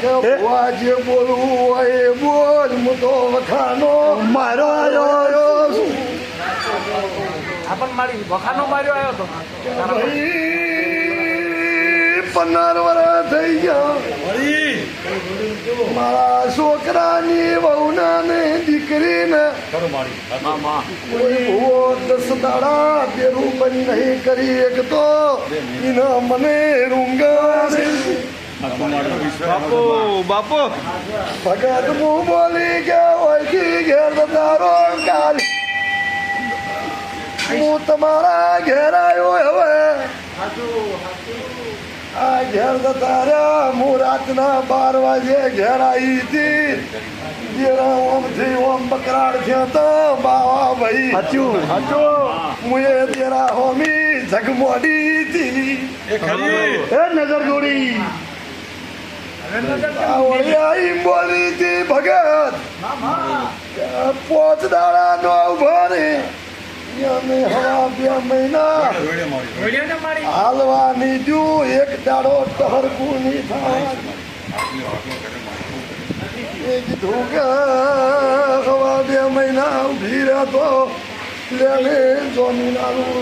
જે બોલવું હોય એ બોલ હું તો વખાનો મારો આપણ મારી વખાનો માર્યો આવ્યો તો. પંદર વર્ષ થઈ ગયા. મારા છોકરાની વહુના ને દીકરીને દસ દાડા પેરું બંધ નહીં કરી એક તો. મને રૂંગા બાપુ બાપુ. ભગત હું બોલી ગયા હોય ઘેર તારો કાલ હું તમારા ઘેર આવ્યો હવે. આ ઘેર જતા રહ્યા હું રાતના બાર વાગે ઘેર આવી હતી. જેરા ઓમથી ઓમ બકરાડ થયો તો બાવા ભાઈ. મુએ તેરા હોમી હતી. એ નજર દોડી આ વળિયાઈ બોલી હતી ભગત બે મહિના. હાલવાની દુ એક દાડો ટહરકું ની એ કીધું મહિના ઊભી રહેતો. લેને આલું